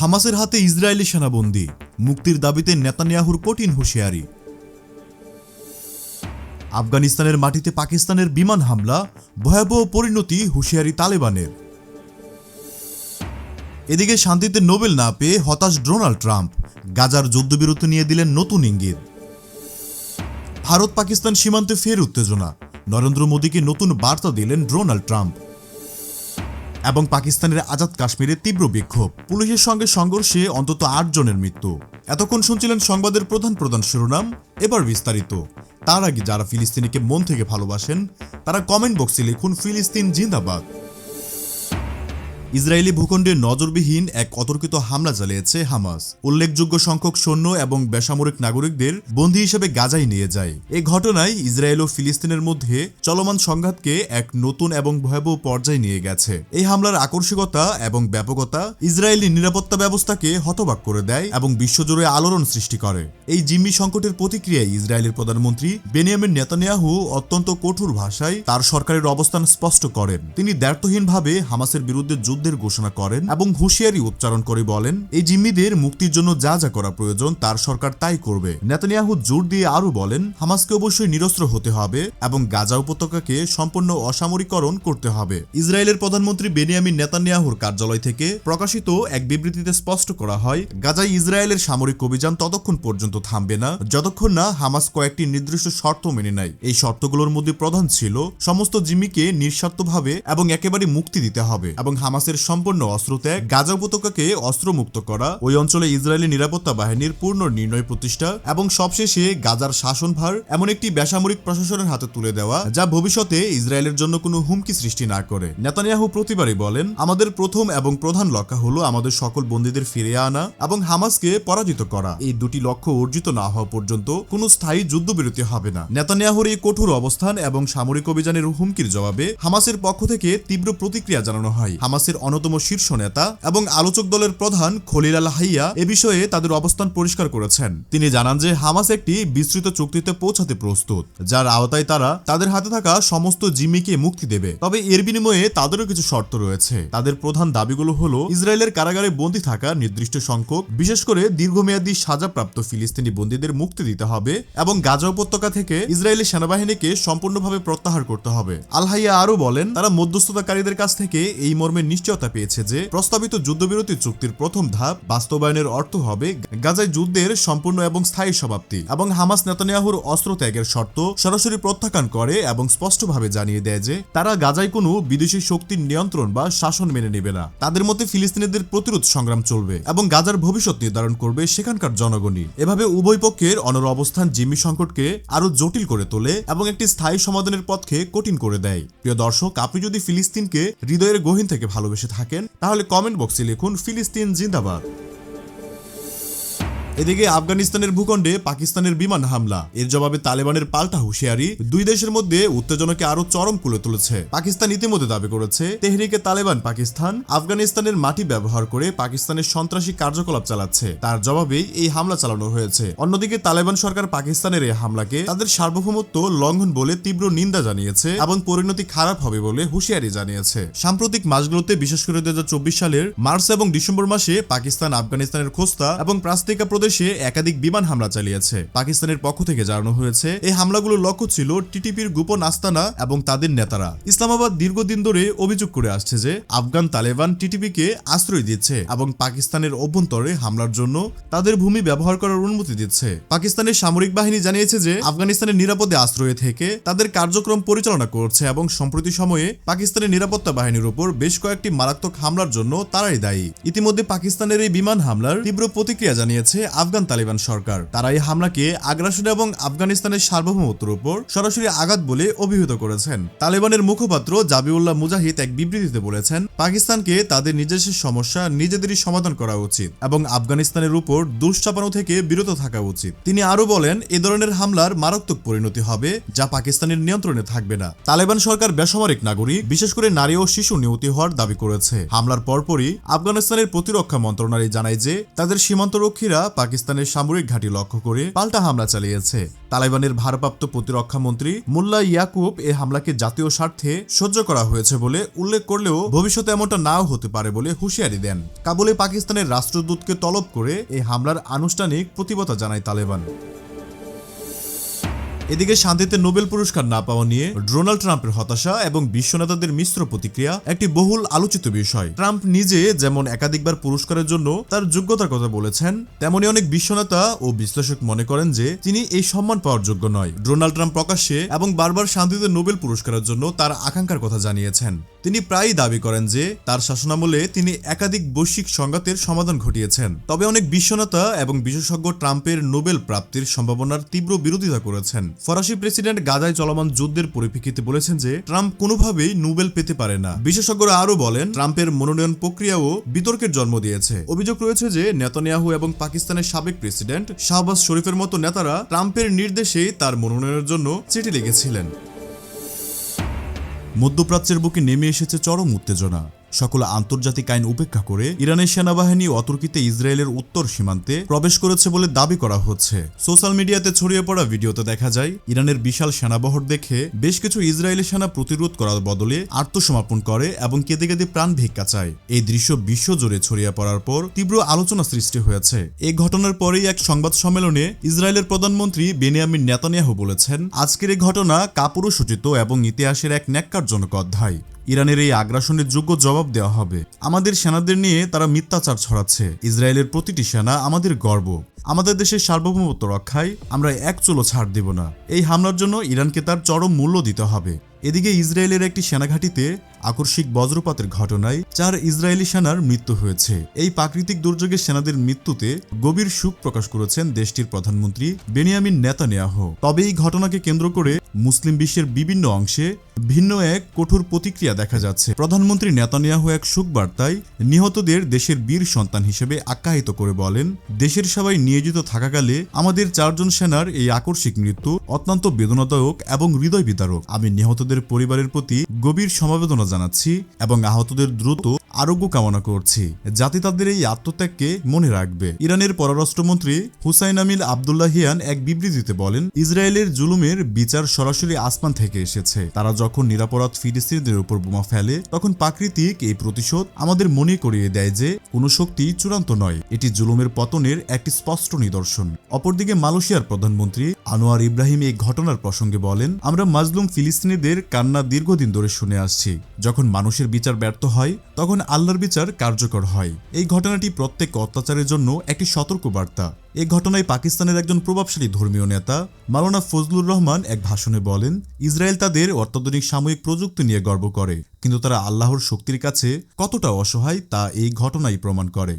হামাসের হাতে ইসরায়েলি সেনাবন্দি। মুক্তির দাবিতে নেতানিয়াহুর কঠিন হুঁশিয়ারি। আফগানিস্তানের মাটিতে পাকিস্তানের বিমান হামলা, ভয়াবহ পরিণতি হুঁশিয়ারি তালেবানের। এদিকে শান্তিতে নোবেল না পেয়ে হতাশ ডোনাল্ড ট্রাম্প। গাজার যুদ্ধবিরতি নিয়ে দিলেন নতুন ইঙ্গিত। ভারত পাকিস্তান সীমান্তে ফের উত্তেজনা। নরেন্দ্র মোদীকে নতুন বার্তা দিলেন ডোনাল্ড ট্রাম্প। এবং পাকিস্তানের আজাদ কাশ্মীরে তীব্র বিক্ষোভ। পুলিশের সঙ্গে সংঘর্ষে অন্তত আট জনের মৃত্যু। এতক্ষণ শুনছিলেন সংবাদের প্রধান প্রধান শিরোনাম, এবার বিস্তারিত। তার আগে যারা ফিলিস্তিনিকে মন থেকে ভালোবাসেন, তারা কমেন্ট বক্সে লিখুন ফিলিস্তিন জিন্দাবাদ। ইসরায়েলি ভূখণ্ডে নজরবিহীন এক অতর্কিত হামলা চালিয়েছে হামাস। উল্লেখযোগ্য সংখ্যক সৈন্য এবং বেসামরিক নাগরিকদের বন্দী হিসেবে গাজায় নিয়ে যায়। এই ঘটনায় ইসরায়েল ও ফিলিস্তিনের মধ্যে চলমান সংঘাতকে এক নতুন এবং ভয়াবহ পর্যায়ে নিয়ে গেছে। এই হামলার আকর্ষিকতা এবং ব্যাপকতা ইসরায়েলি নিরাপত্তা ব্যবস্থাকে হতবাক করে দেয় এবং বিশ্বজুড়ে আলোড়ন সৃষ্টি করে। এই জিম্মি সংকটের প্রতিক্রিয়ায় ইসরায়েলের প্রধানমন্ত্রী বেনিয়ামিন নেতানিয়াহু অত্যন্ত কঠোর ভাষায় তার সরকারের অবস্থান স্পষ্ট করেন। তিনি দ্ব্যর্থহীনভাবে হামাসের বিরুদ্ধে যুদ্ধের ঘোষণা করেন এবং হুঁশিয়ারি উচ্চারণ করে বলেন, এই জিম্মিদের মুক্তির জন্য যা যা করা প্রয়োজন, তার সরকার তাই করবে। নেতানিয়াহু জোর দিয়ে আরও বলেন, হামাসকে অবশ্যই নিরস্ত্র হতে হবে এবং গাজা উপত্যকাকে সম্পূর্ণ অসামরিকরণ করতে হবে। ইসরায়েলের প্রধানমন্ত্রী বেনিয়ামিন নেতানিয়াহুর কার্যালয় থেকে প্রকাশিত এক বিবৃতিতে স্পষ্ট করা হয়, গাজায় ইসরায়েলের সামরিক অভিযান ততক্ষণ পর্যন্ত থামবে না, যতক্ষণ না হামাস কয়েকটি নির্দিষ্ট শর্ত মেনে নেয়। এই শর্তগুলোর মধ্যে প্রধান ছিল, সমস্ত জিম্মিকে নিঃস্বার্থভাবে এবং একেবারে মুক্তি দিতে হবে এবং হামাসের সম্পূর্ণ অস্ত্র ত্যাগ, গাজা উপত্যকাকে অস্ত্রমুক্ত করা, ওই অঞ্চলে ইসরায়েলি নিরাপত্তা বাহিনীর পূর্ণ নির্ণয় প্রতিষ্ঠা এবং সবশেষে গাজার শাসনভার এমন একটি বেসামরিক প্রশাসনের হাতে তুলে দেওয়া, যা ভবিষ্যতে ইসরায়েলের জন্য কোনো হুমকি সৃষ্টি না করে। নেতানিয়াহু প্রতিবারই বলেন, আমাদের প্রথম এবং প্রধান লক্ষ্য হলো আমাদের সকল বন্দীদের ফিরে আনা এবং হামাসকে পরাজিত করা। এই দুটি লক্ষ্য অর্জিত না হওয়া পর্যন্ত কোনো স্থায়ী যুদ্ধবিরতি হবে না। নেতানিয়াহুর এই কঠোর অবস্থান এবং সামরিক অভিযানের হুমকির জবাবে হামাসের পক্ষ থেকে তীব্র প্রতিক্রিয়া জানানো হয়। হামাসের অন্যতম শীর্ষ নেতা এবং আলোচক দলের প্রধান খলিল আল হাইয়া এ বিষয়ে তাদের অবস্থান পরিষ্কার করেছেন। তিনি জানান যে, হামাস একটি বিস্তৃত চুক্তিতে পৌঁছাতে প্রস্তুত, যার আওতায় তারা তাদের হাতে থাকা সমস্ত জিম্মিকে মুক্তি দেবে। তবে এর বিনিময়ে তাদেরও কিছু শর্ত রয়েছে। তাদের প্রধান দাবিগুলো হলো, ইসরায়েলের কারাগারে বন্দী থাকা নির্দিষ্ট সংখ্যক, বিশেষ করে দীর্ঘমেয়াদী সাজাপ্রাপ্ত ফিলিস্তিনি বন্দীদের মুক্তি দিতে হবে এবং গাজা উপত্যকা থেকে ইসরায়েলি সেনাবাহিনীকে সম্পূর্ণভাবে প্রত্যাহার করতে হবে। আলহাইয়া আরও বলেন, তারা মধ্যস্থতাকারীদের কাছ থেকে এই মর্মে মর্মের নিশ্চয়তা পেয়েছে যে প্রস্তাবিত যুদ্ধবিরতি চুক্তির প্রথম ধাপ বাস্তবায়নের অর্থ হবে গাজায় যুদ্ধের সম্পূর্ণ এবং স্থায়ী সমাপ্তি এবং হামাস নেতানিয়াহুর অস্ত্র ত্যাগের শর্ত সরাসরি প্রত্যাখ্যান করে এবং স্পষ্টভাবে জানিয়ে দেয় যে তারা গাজায় কোনো বিদেশি শক্তির নিয়ন্ত্রণ বা শাসন মেনে নেবে না। তাদের মধ্যে ফিলিস্তিনিদের প্রতিরোধ সংগ্রাম চলবে এবং গাজার ভবিষ্যৎ নির্ধারণ করবে সেখানকার জনগণই। এভাবে উভয় পক্ষের অনর অবস্থান জিম্মি সংকটকে আরও জটিল করে তোলে এবং একটি স্থায়ী সমাধানের পথকে কঠিন করে দেয়। প্রিয় দর্শক, আপনি যদি ফিলিস্তিনকে হৃদয়ের গহীন থেকে ভালোবেসে থাকেন তাহলে কমেন্ট বক্সে লিখুন ফিলিস্তিন জিন্দাবাদ। এদিকে আফগানিস্তানের ভূখণ্ডে পাকিস্তানের বিমান হামলা। এর জবাবে তালেবানের পাল্টা হুঁশিয়ারি দুই দেশের মধ্যে উত্তেজনাকে আরও চরম কুলে তুলেছে। পাকিস্তান ইতিমধ্যে দাবি করেছে, তেহরিকে তালেবান পাকিস্তান, আফগানিস্তানের মাটি ব্যবহার করে পাকিস্তানের সন্ত্রাসী কার্যকলাপ চালাচ্ছে। তার জবাবেই এই হামলা চালানো হয়েছে। অন্যদিকে তালেবান সরকার পাকিস্তানের এই হামলাকে তাদের সার্বভৌমত্ব লঙ্ঘন বলে তীব্র নিন্দা জানিয়েছে এবং পরিণতি খারাপ হবে বলে হুঁশিয়ারি জানিয়েছে। সাম্প্রতিক মাসগুলোতে, বিশেষ করে দুই হাজার চব্বিশ সালের মার্চ এবং ডিসেম্বর মাসে পাকিস্তান, আফগানিস্তানের খোস্তা এবং প্রাস্তিকা প্রদেশে একাধিক বিমান হামলা চালিয়েছে। পাকিস্তানের পক্ষ থেকে জানানো হয়েছে, এই হামলাগুলোর লক্ষ্য ছিল টিটিপির গোপন আস্তানা এবং তাদের নেতারা। ইসলামাবাদ দীর্ঘদিন ধরে অভিযোগ করে আসছে যে, আফগান তালেবান টিটিপিকে আশ্রয় দিচ্ছে এবং পাকিস্তানের অভ্যন্তরে হামলার জন্য তাদের ভূমি ব্যবহার করার অনুমতি দিচ্ছে। পাকিস্তানের সামরিক বাহিনী জানিয়েছে যে, আফগানিস্তানের নিরাপদে আশ্রয়ে থেকে তাদের কার্যক্রম পরিচালনা করছে এবং সম্প্রতি সময়ে পাকিস্তানের নিরাপত্তা বাহিনীর উপর বেশ কয়েকটি মারাত্মক হামলার জন্য তারাই দায়ী। ইতিমধ্যে পাকিস্তানের এই বিমান হামলার তীব্র প্রতিক্রিয়া জানিয়েছে আফগান তালিবান সরকার। তারা এই হামলাকে আগ্রাসন এবং আফগানিস্তানের সার্বভৌমত্বের উপর সরাসরি আঘাত বলে অভিহিত করেছেন। তালেবানের মুখপাত্র জাবিউল্লাহ মুজাহিদ এক বিবৃতিতে বলেছেন, পাকিস্তানকে তাদের নিজস্ব সমস্যা নিজেদেরই সমাধান করা উচিত এবং আফগানিস্তানের উপর দুশ্চাপানো থেকে বিরত থাকা উচিত। তিনি আরও বলেন, এ ধরনের হামলার মারাত্মক পরিণতি হবে যা পাকিস্তানের নিয়ন্ত্রণে থাকবে না। তালেবান সরকার বেসামরিক নাগরিক, বিশেষ করে নারী ও শিশু নিহত হওয়ার দাবি করেছে। হামলার পরপরই আফগানিস্তানের প্রতিরক্ষা মন্ত্রণালয় জানায় যে, তাদের সীমান্তরক্ষীরা পাকিস্তানের সামরিক ঘাঁটি লক্ষ্য করে পাল্টা হামলা চালিয়েছে। তালেবানের ভারপ্রাপ্ত প্রতিরক্ষা মন্ত্রী মোল্লা ইয়াকুব এ হামলাকে জাতীয় স্বার্থে সহ্য করা হয়েছে বলে উল্লেখ করলেও ভবিষ্যতে এমনটা নাও হতে পারে বলে হুঁশিয়ারি দেন। কাবুলে পাকিস্তানের রাষ্ট্রদূতকে তলব করে এই হামলার আনুষ্ঠানিক প্রতিবতা জানায় তালেবান। এদিকে শান্তিতে নোবেল পুরস্কার না পাওয়া নিয়ে ডোনাল্ড ট্রাম্পের হতাশা এবং বিশ্ব নেতাদের মিশ্র প্রতিক্রিয়া একটি বহুল আলোচিত বিষয়। ট্রাম্প নিজে যেমন একাধিকবার পুরস্কারের জন্য তার যোগ্যতার কথা বলেছেন, তেমনি অনেক বিশ্বনেতা ও বিশ্লেষক মনে করেন যে তিনি এই সম্মান পাওয়ার যোগ্য নয়। ডোনাল্ড ট্রাম্প প্রকাশ্যে এবং বারবার শান্তিতে নোবেল পুরস্কারের জন্য তার আকাঙ্ক্ষার কথা জানিয়েছেন। তিনি প্রায়ই দাবি করেন যে তার শাসনামলে তিনি একাধিক বৈশ্বিক সংঘাতের সমাধান ঘটিয়েছেন। তবে অনেক বিশ্বনেতা এবং বিশেষজ্ঞ ট্রাম্পের নোবেল প্রাপ্তির সম্ভাবনার তীব্র বিরোধিতা করেছেন। ফরাসি প্রেসিডেন্ট গাজায় চলমান যুদ্ধের পরিপ্রেক্ষিতে বলেছেন যে, ট্রাম্প কোনোভাবেই নোবেল পেতে পারে না। বিশেষজ্ঞরা আরও বলেন, ট্রাম্পের মনোনয়ন প্রক্রিয়াও বিতর্কের জন্ম দিয়েছে। অভিযোগ রয়েছে যে, নেতানিয়াহু এবং পাকিস্তানের সাবেক প্রেসিডেন্ট শাহবাজ শরীফের মতো নেতারা ট্রাম্পের নির্দেশে তার মনোনয়নের জন্য চিঠি লিখেছিলেন। মধ্যপ্রাচ্যের বুকে নেমে এসেছে চরম উত্তেজনা। সকল আন্তর্জাতিক আইন উপেক্ষা করে ইরানের সেনাবাহিনী অতর্কিতে ইসরায়েলের উত্তর সীমান্তে প্রবেশ করেছে বলে দাবি করা হচ্ছে। সোশ্যাল মিডিয়াতে ছড়িয়ে পড়া ভিডিওতে দেখা যায়, ইরানের বিশাল সেনাবহর দেখে বেশ কিছু ইসরায়েলি সেনা প্রতিরোধ করার বদলে আত্মসমর্পণ করে এবং কেঁদে কেঁদে প্রাণ ভিক্ষা চায়। এই দৃশ্য বিশ্বজুড়ে ছড়িয়ে পড়ার পর তীব্র আলোচনা সৃষ্টি হয়েছে। এই ঘটনার পরেই এক সংবাদ সম্মেলনে ইসরায়েলের প্রধানমন্ত্রী বেনিয়ামিন নেতানিয়াহু বলেছেন, আজকের এই ঘটনা কাপুরুষোচিত এবং ইতিহাসের এক ন্যাক্কারজনক অধ্যায়। ইরানের এই আগ্রাসনের যোগ্য জবাব দেওয়া হবে। আমাদের সেনাদের নিয়ে তারা মিথ্যাচার ছড়াচ্ছে। ইসরায়েলের প্রতিটি সেনা আমাদের গর্ব। আমাদের দেশের সার্বভৌমত্ব রক্ষায় আমরা এক চুলো ছাড় দেব না। এই হামলার জন্য ইরানকে তার চরম মূল্য দিতে হবে। এদিকে ইসরায়েলের একটি সেনাঘাঁটিতে আকস্মিক বজ্রপাতের ঘটনায় চার ইসরায়েলি সেনার মৃত্যু হয়েছে। এই প্রাকৃতিক দুর্যোগে সেনাদের মৃত্যুতে গভীর শোক প্রকাশ করেছেন দেশটির প্রধানমন্ত্রী বেনিয়ামিন নেতানিয়াহ। তবে এই ঘটনাকে কেন্দ্র করে মুসলিম বিশ্বের বিভিন্ন অংশে ভিন্ন এক কঠোর প্রতিক্রিয়া দেখা যাচ্ছে। প্রধানমন্ত্রী নেতানিয়াহু এক শোক বার্তায় নিহতদের দেশের বীর সন্তান হিসেবে আখ্যায়িত করে বলেন, দেশের সবাই নিয়োজিত থাকাকালে আমাদের চারজন সেনার এই আকস্মিক মৃত্যু অত্যন্ত বেদনাদায়ক এবং হৃদয় বিদারক আমি নিহতদের পরিবারের প্রতি গভীর সমবেদনা জানাচ্ছি এবং আহতদের দ্রুত আরোগ্য কামনা করছি। জাতি তাদের এই আত্মত্যাগকে মনে রাখবে। ইরানের পররাষ্ট্রমন্ত্রী হুসাইন আমিল আবদুল্লাহিয়ান এক বিবৃতিতে বলেন, ইসরায়েলের জুলুমের বিচার সরাসরি আসমান থেকে এসেছে। তারা যখন নিরাপরাধ ফিলিস্তিনিদের উপর বোমা ফেলে, তখন প্রাকৃতিক এই প্রতিশোধ আমাদের মনে করিয়ে দেয় যে, কোনো শক্তি চূড়ান্ত নয়। এটি জুলুমের পতনের একটি স্পষ্ট নিদর্শন। অপরদিকে মালয়েশিয়ার প্রধানমন্ত্রী আনোয়ার ইব্রাহিম এই ঘটনার প্রসঙ্গে বলেন, আমরা মাজলুম ফিলিস্তিনিদের কান্না দীর্ঘদিন ধরে শুনে আসছি। যখন মানুষের বিচার ব্যর্থ হয়, তখন আল্লাহর বিচার কার্যকর হয়। এই ঘটনাটি প্রত্যেক অত্যাচারের জন্য একটি সতর্ক বার্তা এই ঘটনায় পাকিস্তানের একজন প্রভাবশালী ধর্মীয় নেতা, মাওলানা ফজলুর রহমান এক ভাষণে বলেন, ইসরায়েল তাদের অত্যাধুনিক সাময়িক প্রযুক্তি নিয়ে গর্ব করে, কিন্তু তারা আল্লাহর শক্তির কাছে কতটা অসহায় তা এই ঘটনাই প্রমাণ করে।